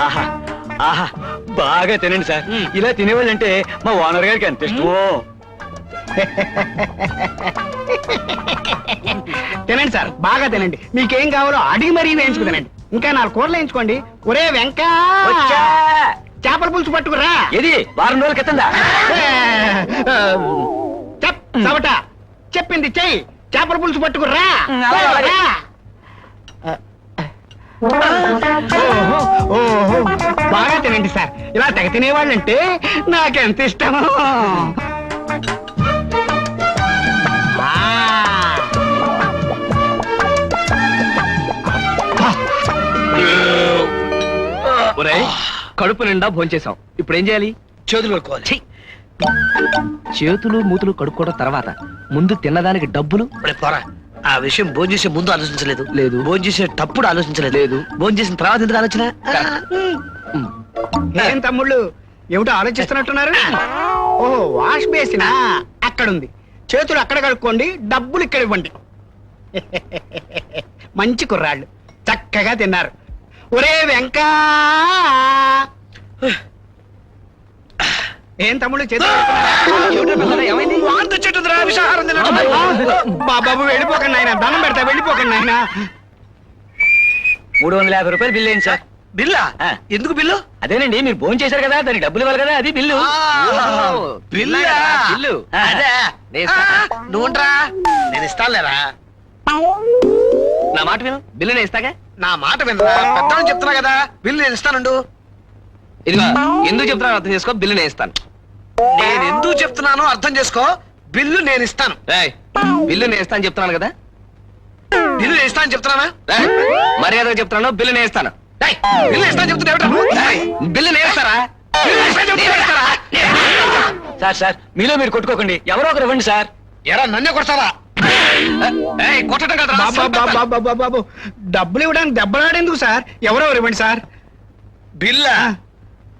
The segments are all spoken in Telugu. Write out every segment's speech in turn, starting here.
ఆహా ఆహా బాగా తినండి సార్. ఇలా తినేవాళ్ళంటే మా ఓనర్ గారికి ఎంత ఇష్టమో. తినండి సార్ బాగా తినండి. మీకేం కావాలో అడిగి మరీ వేయించుకు తినండి. ఇంకా నాలుగు కూరలు వేయించుకోండి. ఒరే వెంక! వచ్చా! చేపల పులుసు పట్టుకురా! ఏది? వారం రోజుల క్రితందా? చెప్ చెప్పింది చెయ్యి. చేపల పులుసు పట్టుకురా. ఓహో, బాగా తినండి సార్. ఇలా తెగ తినేవాళ్ళంటే నాకెంత ఇష్టమో. కడుపు నిండా భోంచేసాం ఇప్పుడు ఏం చేయాలి? చేతులు కొట్టుకోవాలి ఛీ! చేతులు మూతులు కడుక్కోవడం తర్వాత ముందు తిన్నదానికి డబ్బులు? పోరా ఆ విషయం భోజనం చేసే ముందు ఆలోచించలేదు. లేదు. భోజనం చేసేటప్పుడు ఆలోచించలేదు. లేదు. భోజనం చేసిన తర్వాత ఎందుకు ఆలోచన. ఏం తమ్ముళ్ళు? ఏమిటో ఆలోచిస్తున్నట్టున్నారు? ఓహో వాష్ బేసినా. అక్కడుంది. చేతులు అక్కడ కడుక్కోండి డబ్బులు ఇక్కడ ఇవ్వండి. మంచి కుర్రాళ్ళు. చక్కగా తిన్నారు. ఒరే వెంకా! ఏం? వాంతి చెట్టుందిరా, విషాహారం బాబు వెళ్ళిపోకండి ఆయన దండం పెడతా వెళ్ళిపోకండి ఆయన మూడు వందల యాభై రూపాయలు బిల్లు ఏంటి సార్. బిల్లా. ఎందుకు బిల్లు? అదేనండి మీరు భోజనం చేశారు కదా దానికి డబ్బులు ఇవ్వాలి కదా అది బిల్లు. బిల్లా. నువ్వుంట్రా నేను ఇస్తానులేరా. నా మాట విను. బిల్లు నేను ఇస్తాగా? నా మాట వినరా? పెద్ద చెప్తున్నా కదా బిల్లు నేను ఇస్తానుండు. ఇదిగో ఎందుకు చెప్తున్నాను అర్థం చేసుకో బిల్లు నేను ఇస్తాను. నేను ఎందుకు చెప్తున్నానో అర్థం చేసుకో బిల్లు నేను ఇస్తాను. రేయ్ బిల్లు నేను ఇస్తాను చెప్తున్నాను కదా? బిల్లు నేను ఇస్తాను చెప్తున్నానా? రేయ్, మర్యాదగా చెప్తున్నాను బిల్లు నేను ఇస్తాను. బిల్లు ఇస్తాను చెప్తున్నా ఏమిటా? రేయ్, బిల్లు నేను ఇస్తారా? బిల్లు ఇస్తాను చెప్తున్నా ఏమిటా? సార్ సార్ మీలో మీరు కొట్టుకోకండి. ఎవరో ఒకరు ఇవ్వండి సార్. ఎరా నన్నే కొడతావా? ఏయ్, కొట్టడం కదా బాబా బాబా బాబా బాబు డబ్బులు ఇవ్వడానికి దెబ్బలాడేందుకు సార్? ఎవరెవరు ఇవ్వండి సార్? బిల్లా?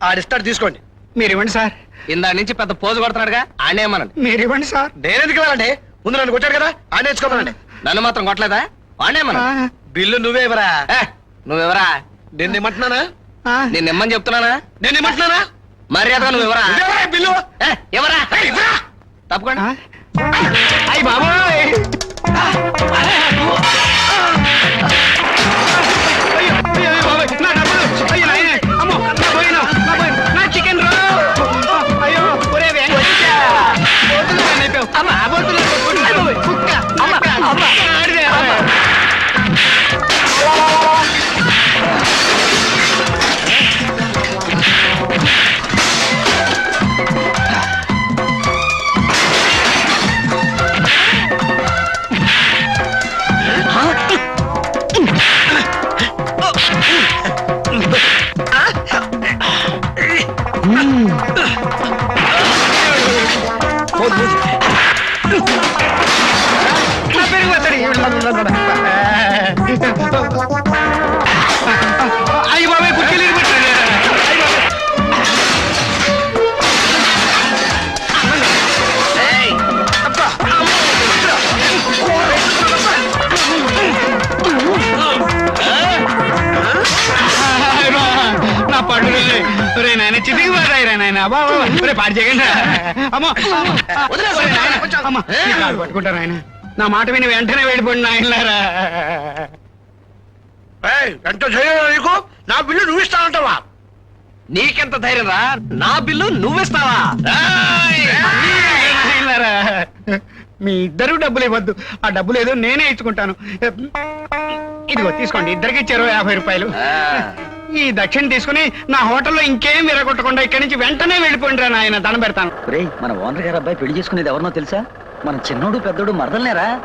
ఆడిస్తాడు తీసుకోండి. మీరు ఇవ్వండి సార్. ఇందా నుంచి పెద్ద పోజు కొడుతున్నాడుగా ఆడేమనండి మీరు ఇవ్వండి సార్. నేను ఎందుకు వెళ్ళండి ముందు నన్ను కొట్టాడు కదా ఆడ నేర్చుకోమనండి. నన్ను మాత్రం కొట్టలేదా? వాడేమన ఆ, బిల్లు నువ్వే ఇవ్వరా నువ్వెవరా? నేను ఇమ్మంటున్నానా? నేను ఇమ్మని చెప్తున్నానా? నేను ఇమ్మంటున్నానా? మర్యాదగా నువ్వెవరా? నువ్వెవరా బిల్లు? ఎవరా? తప్పకుండా. ఆ. అయ్ బాబోయ్! పాడు చేయకండి అమ్మో. నీ కాలు పట్టుకుంటారు ఆయన నా మాట విని వెంటనే వెళ్ళిపోండి నాయనలారా ఏయ్, ఎంత ధైర్యం నీకు? నా బిల్లు నువ్వు ఇస్తానంటావా? నీకెంత ధైర్యం రా? నా బిల్లు నువ్విస్తావా మీ ఇద్దరు డబ్బులు ఇవ్వద్దు. ఆ డబ్బులు ఏదో నేనే ఇచ్చుకుంటాను. ఇదిగో తీసుకోండి ఇద్దరికి ఇచ్చారు యాభై రూపాయలు. ఈ దక్షిణ తీసుకుని నా హోటల్లో ఇంకేం విరగొట్టకుండా ఇక్కడి నుంచి వెంటనే వెళ్ళిపోండి రా నాయన దండం పెడతాను. రే మన ఓనర్ గారు అబ్బాయి పెళ్ళి చేసుకునేది ఎవరినో తెలుసా? మన చిన్నోడు పెద్దోడు మరదలనేరా.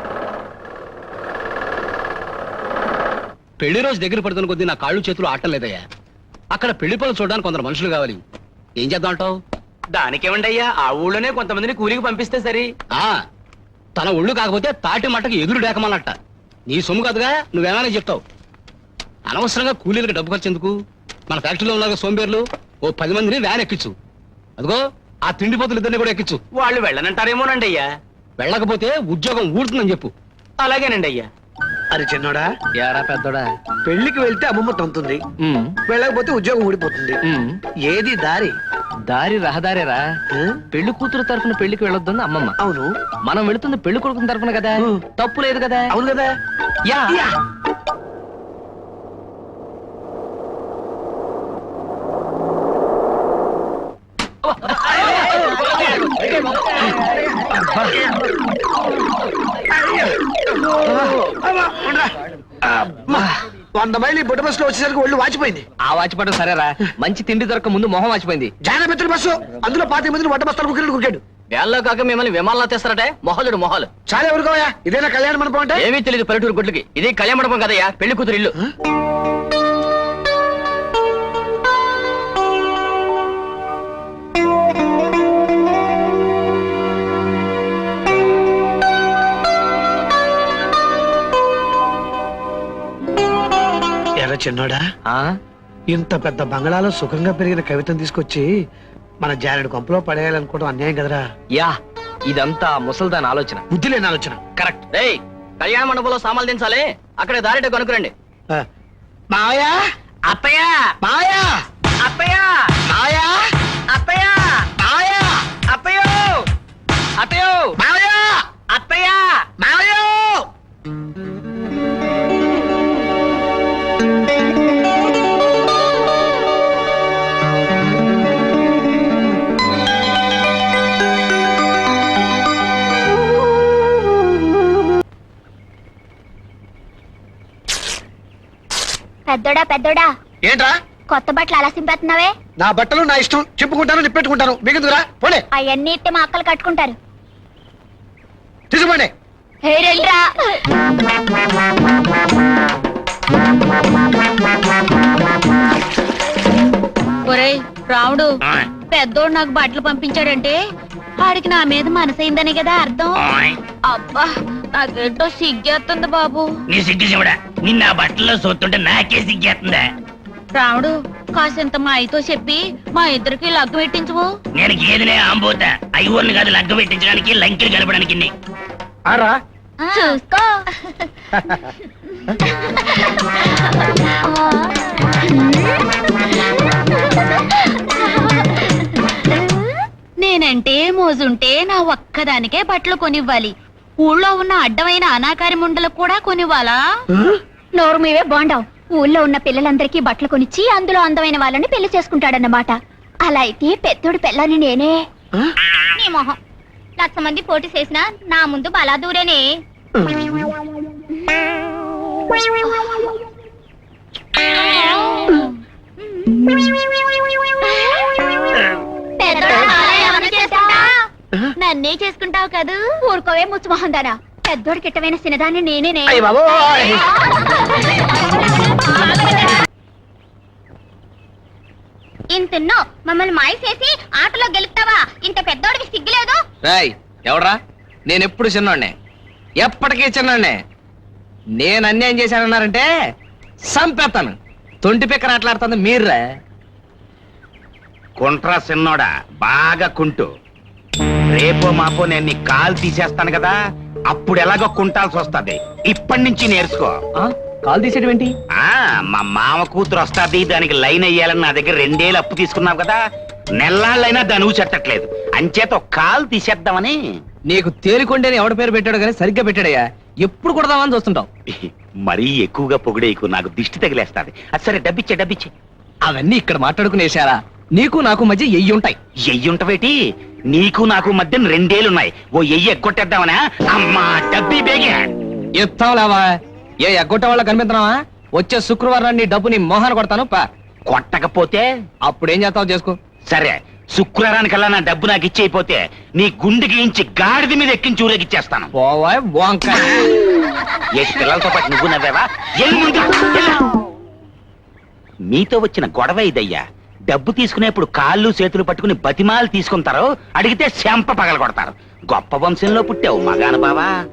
పెళ్ళి రోజు దగ్గర పడుతున్న కొద్దీ నా కాళ్ళు చేతులు ఆటం లేదయ్యా. అక్కడ పెళ్ళి పనులు చూడడానికి కొందరు మనుషులు కావాలి. ఏం చేద్దాం అంటావు? దానికేమండి అయ్యా ఆ ఊళ్ళోనే కొంతమందిని కూలికి పంపిస్తే సరి. ఆ తన ఒళ్ళు కాకపోతే తాటి మట్టకి ఎదురు డేకమన్నట్ట. నీ సొమ్ము కాదుగా నువ్వేమైనా చెప్తావు. అనవసరంగా కూలీలకు డబ్బు ఖర్చు ఎందుకు మన ఫ్యాక్టరీలో ఉన్న సోంబేర్లు ఓ పది మందిని వ్యాన్ ఎక్కించు అదిగో ఆ తిండి పోతులు ఇద్దరిని కూడా ఎక్కించు వాళ్ళు వెళ్ళనంటారేమోనండి అయ్యా. వెళ్ళకపోతే ఉద్యోగం ఊడుతుందని చెప్పు. అలాగేనండి అయ్యా. అరే చిన్నోడా. యారా పెద్దోడా? పెళ్ళికి వెళ్తే అమ్మమ్మ తంతుంది ఉమ్, వెళ్ళకపోతే ఉద్యోగం ఊడిపోతుంది. ఉమ్. ఏది దారి? దారి రహదారేరా. ఆ? పెళ్ళి కూతురు తరఫున పెళ్ళికి వెళ్ళొద్దని అమ్మమ్మ. అవును. మనం వెళుతుంది పెళ్ళి కొడుకుని తరఫున కదా. తప్పు లేదు కదా. అవును కదా. యా. యా. వంద మైలు బుట్ట బస్సులో వచ్చేసరికి ఒళ్ళు వాచిపోయింది. ఆ వాచిపడం సరేరా. మంచి తిండి దొరక ముందు మొహం వాచిపోయింది. జానమిత్రుల బస్సు అందులో పాతి మందిని వంట బస్తాలు కుక్కిలు కుక్కాడు. వేళ్ళలో కాక మిమ్మల్ని విమానంలో తెస్తారటే? మొహలుడు మొహాలు. చాలా ఎవరుకోయా ఇదేనా కళ్యాణ మండపం అంటే? ఏమీ తెలియదు పల్లెటూరు గుడ్లకి. ఇది కళ్యాణ మండపం కదయ్యా పెళ్ళి కూతురు ఇల్లు. చిన్నోడా? ఆ? ఇంత పెద్ద బంగళాలో సుఖంగా పెరిగిన కవితను తీసుకొచ్చి మన జారెడు కొంపలో పడేయాలనుకోవడం అన్యాయం కదరా? యా ఇదంతా ముసల్దాన్ ఆలోచన. బుద్ధి లేని ఆలోచన. కరెక్ట్. రేయ్ కళ్యాణ మండపంలో సామాన్లు దించాలి. అక్కడే దారిట కనుకురండి ఆ, మావయ్య? అత్తయ్య! మావయ్య! అత్తయ్య! మావయ్య! అత్తయ్య! మావయ్య! అత్తయ్యో! అత్తయ్యో! మావయ్య అత్తయ్య! పెద్దోడా పెద్దోడా? ఏంట్రా? కొత్త బట్టలు అలా సింపేస్తున్నావే? నా బట్టలు నా ఇష్టం. చెప్పుకుంటాను నిప్పెట్టుకుంటాను. మీకెందుకురా పోలే. అవన్నీ ఇట్టే మా అక్కలు కట్టుకుంటారు. తీసుకోండి ఒరేయ్ రాముడు పెద్దోడు నాకు బట్టలు పంపించాడంటే వాడికి నా మీద మనసైందని కదా అర్థం? అబ్బా. నాకేంటో సిగ్గేస్తుంది బాబు. నీ సిగ్గు చెమడా నిన్న ఆ బట్టల్లో సొత్తుంటే నాకే సిగ్గేస్తుందా? రాముడు కాసింత మా అయితో చెప్పి మా ఇద్దరికి లగ్గు పెట్టించవు నేను గేదెనే ఆంబోతా ఐవర్ని కాదు లగ్గ పెట్టించడానికి లంకెలు కలపడానికి నీ. ఆరా? చూసుకో. నేనంటే మోజుంటే నా ఒక్కదానికే బట్టలు కొనివ్వాలి. ఊళ్ళో ఉన్న అడ్డమైన అనాకారి ముండలకు కూడా కొనివ్వాలా? నోరు మీవే బాండావు. ఊళ్ళో ఉన్న పిల్లలందరికీ బట్టలు కొనిచ్చి అందులో అందమైన వాళ్ళని పెళ్ళి చేసుకుంటాడన్నమాట. అలా అయితే పెద్దోడు పిల్లని నేనే. నీ మొహం. లక్ష మంది పోటీ చేసిన నా ముందు బలా దూరేనే పెద్దోడా, ఏమన్నా చేస్తావా? నన్నే చేసుకుంటావు కదూ? ఊరుకోవే ముచ్చుమొహం దానా పెద్దోడు కిట్టమైన సినదాన్ని బాబోయ్! ఇంతన్నో మమ్మల్ని మాయ చేసి ఆటలో గెలుస్తావా ఇంత పెద్దోడికి సిగ్గులేదు? రాయ్ ఎవడ్రా? నేను ఎప్పుడు చిన్నోడ్నే. ఎప్పటికీ చిన్నోడ్నే. నేను అన్యాయం చేశానన్నారంటే సంపేస్తాను తొంటి పిక్కర ఆటలాడుతుంది మీర్రా. కుంట్రా సిన్నోడా బాగా కుంటు. రేపో మాపో నేను నీ కాలు తీసేస్తాను కదా అప్పుడు ఎలాగో కుంటాల్సి వస్తది. ఇప్పటి నుంచి నేర్చుకో. కాల్ తీసేయడం ఏంటి? ఆ మా మామ కూతురు వస్తాది దానికి లైన్ అయ్యాలని నా దగ్గర రెండేళ్ళు అప్పు తీసుకున్నావు కదా నెల్లాళ్ళైనా దాని చెట్టట్లేదు. అంచేత ఒక కాలు తీసేద్దామని. నీకు తేలికొండేని ఎవడ పేరు పెట్టాడు కానీ సరిగ్గా పెట్టాడయ్యా. ఎప్పుడు కొడదామని చూస్తుంటావు. మరీ ఎక్కువగా పొగిడేకు నాకు దిష్టి తగిలేస్తాది. అది సరే డబ్బిచ్చే డబ్బిచ్చే. అవన్నీ ఇక్కడ మాట్లాడుకునేశారా? నీకు నాకు మధ్య ఎయ్యి ఉంటాయి. ఎయ్యుంటవేటి నీకు నాకు మధ్య రెండేళ్ళున్నాయి ఓ ఎయ్యి ఎగ్గొట్టేద్దామనా? అమ్మా డబ్బి బేగే. ఇస్తాం లేవా ఏ ఎగ్గొట్టే వాళ్ళ కనిపిస్తున్నావా వచ్చే శుక్రవారం నీ డబ్బు నీ మోహన కొడతాను పా. కొట్టకపోతే? అప్పుడు చేస్తావు చేసుకో. సరే శుక్రవారానికల్లా నా డబ్బు నాకు ఇచ్చేయిపోతే నీ గుండెకి ఇంచి గాడిద మీద ఎక్కించి ఊరేగిచ్చేస్తాను. పోవా వంకాయ. ఏ పిల్లలతో పాటు నువ్వు నవ్వేవా? ఎల్లు ముందు, ఎల్లు. మీతో వచ్చిన గొడవ ఇదయ్యా. డబ్బు తీసుకునేప్పుడు కాళ్ళు చేతులు పట్టుకుని బతిమాలు తీసుకుంటారు అడిగితే శంప పగలగొడతారు. గొప్ప వంశంలో పుట్టావు మగాన బావా.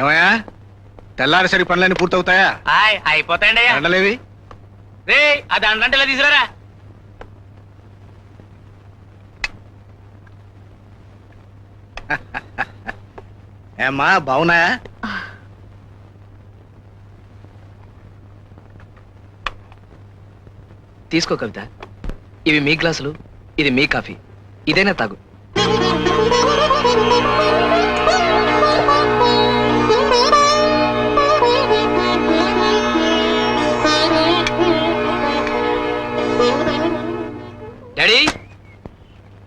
ఏమయ్యా? తెల్లారిసరి పనులన్నీ పూర్తవుతాయా? హాయ్ అయిపోతాయండి అయ్యా ఎండలేవి రే అది అండంటే తీసుకురా ఏమ్మా బాగున్నాయా? తీసుకో కవిత. ఇవి మీ గ్లాసులు ఇది మీ కాఫీ. ఇదైనా తాగు.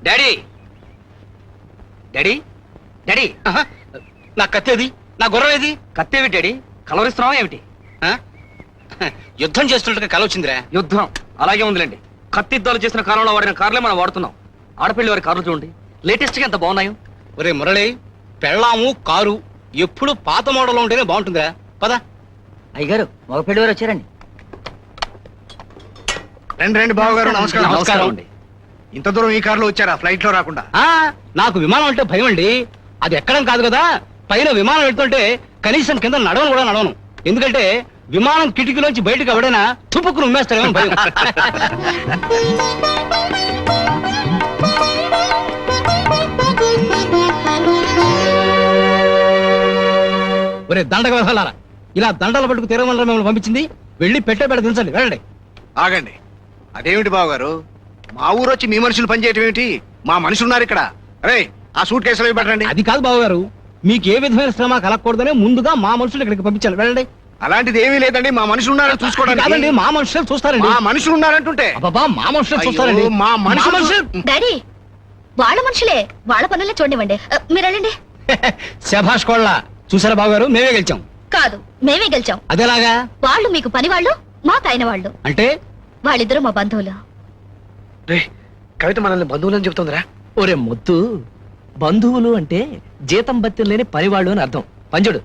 డాడీ! డాడీ! డాడీ! ఆహా, నా కత్తేది నా గుర్రం ఏది? కత్తేవి డాడీ? కలవరిస్తున్నావా ఏమిటి? ఆ? యుద్ధం చేస్తున్నట్టుగా కల వచ్చిందిరా. యుద్ధం? అలాగే ఉందిలేండి. కత్తిద్దాలు చేసిన కాలంలో వాడిన కార్లే మనం వాడుతున్నాం. ఆడపిల్లి వారి కార్లు చూడండి. లేటెస్ట్గా ఎంత బాగున్నాయో. ఒరే మురళి పెళ్ళాము కారు ఎప్పుడు పాత మోడల్ ఉంటేనే బాగుంటుందిరా. పద. అయ్యగారు మగపెళ్ళి వారు వచ్చారండి. రండి రండి బాబు గారు నమస్కారం. నమస్కారం. అండి ఇంత దూరం ఈ కారులో వచ్చారా? ఫ్లైట్లో రాకుండా. ఆ నాకు విమానం అంటే భయం అండి. అది ఎక్కడం కాదు కదా. పైన విమానం వెళ్తుంటే కనీసం కింద నడవను కూడా నడవను. ఎందుకంటే విమానం కిటికీలోంచి బయటకు ఎవడైనా తుప్పుకుని ఉమ్మేస్తారేమో భయం. ఒరే దండగ వెళ్ళారా ఇలా దండలు పట్టుకు తిరగమని మిమ్మల్ని పంపించింది? వెళ్ళి పెట్టే పెడ దించండి వెళ్ళండి. ఆగండి. అదేమిటి బాబు గారు మా ఊరు వచ్చి మీ మనుషులు పనిచేయటం ఏమిటి? మా మనుషులు ఉన్నారు ఇక్కడ. అరే ఆ సూట్ కేసులో పెట్టండి? అది కాదు బాబు గారు మీకు ఏ విధమైన శ్రమ కలగకూడదనే ముందుగా మా మనుషులు ఇక్కడికి పంపించాను వెళ్ళండి. అలాంటిది ఏమీ లేదండి. మా మనుషులు ఉన్నారని కాదండి చూసుకోవడానికి మా మనుషులు చూస్తారండి. మా మనుషులు ఉన్నారంటుంటే అబ్బబ్బా మా మనుషులు చూస్తారండి. మా మనుషులు డాడీ వాళ్ళ మనుషులే. వాళ్ళ పనులే చూడండి మీరు వెళ్ళండి. శభాష్ కోళ్ళ చూసారా బాబు గారు మేమే గెలిచాం. కాదు మేమే గెలిచాం. అదేలాగా? వాళ్ళు మీకు పని వాళ్ళు మాకు అయిన వాళ్ళు. అంటే? వాళ్ళిద్దరూ మా బంధువులు. రే కవిత మనల్ని బంధువులని చెప్తుందిరా ఒరే మొద్దు బంధువులు అంటే జీతం బత్యం లేని పనివాళ్ళు అని అర్థం. పంజుడు.